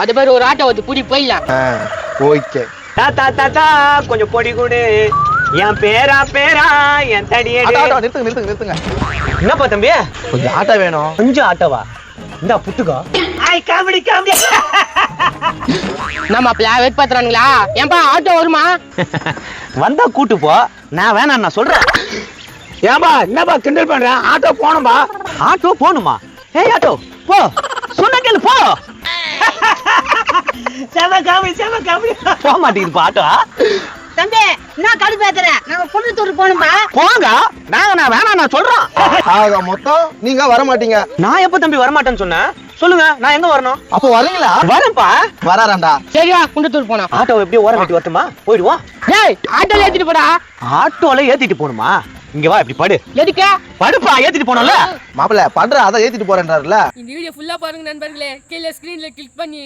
அது பேர் ஒரு ஆட்டோ வந்து புடி போயிடலாம். ஓகே. தாத்தா தாத்தா கொஞ்சம் பொடி கொடு. என் பேரா பேரா என் தடியடி. நிறுத்துங்க நிறுத்துங்க நிறுத்துங்க. என்னப்பா தம்பி? கொஞ்சம் ஆட்டோ வேணும். கொஞ்சம் ஆட்டோவா? இந்தா புட்டுக்கோ. ஐ காமெடி காமெடி. நம்ம அப்பல வெயிட் பாத்துறானுங்களா ஏன்பா ஆட்டோ வருமா? வந்தா கூட்டு போ. நான் வேணாம் நான் சொல்றேன். ஏன்பா என்னப்பா கிண்டல் பண்றேன் ஆட்டோ போனோம்பா ஆட்டோ போகணுமா? ஏய் ஆட்டோ போ. சொன்ன கேளு போ. செம காமெடி செம காமெடி போக மாட்டேங்குதுப்பா ஆட்டோ தம்பி என்ன கடுப்பு ஏத்துறேன். நம்ம புண்ணத்தூர் போகணும்பா. போங்க. நான் நான் வேணாம் நான் சொல்றேன் ஆக மொத்தம் நீங்க வர மாட்டீங்க. நான் எப்ப தம்பி வரமாட்டேன்னு சொன்னேன்? சொல்லுங்க நான் எங்க வரணும்? அப்போ வரீங்களா? வரேன்ப்பா. வராராண்டா சரியா குண்டத்தூர் போனோம் ஆட்டோ எப்படியும் ஓரம் கட்டி வரட்டுமா? போயிடுவோம். டேய் ஆட்டோல ஏத்திட்டு போடா. ஆட்டோல ஏத்திட்டு போகணுமா? இங்க வா இப்படி படு. எதுக்கு? படுப்பா ஏத்திட்டு போனோம்ல. மாப்பிள்ள பண்ற அதான் ஏத்திட்டு போறேன்றாருல இந்த வீடியோ ஃபுல்லா பாருங்க நண்பர்களே. கீழே ஸ்கிரீன்ல கிளிக் பண்ணி.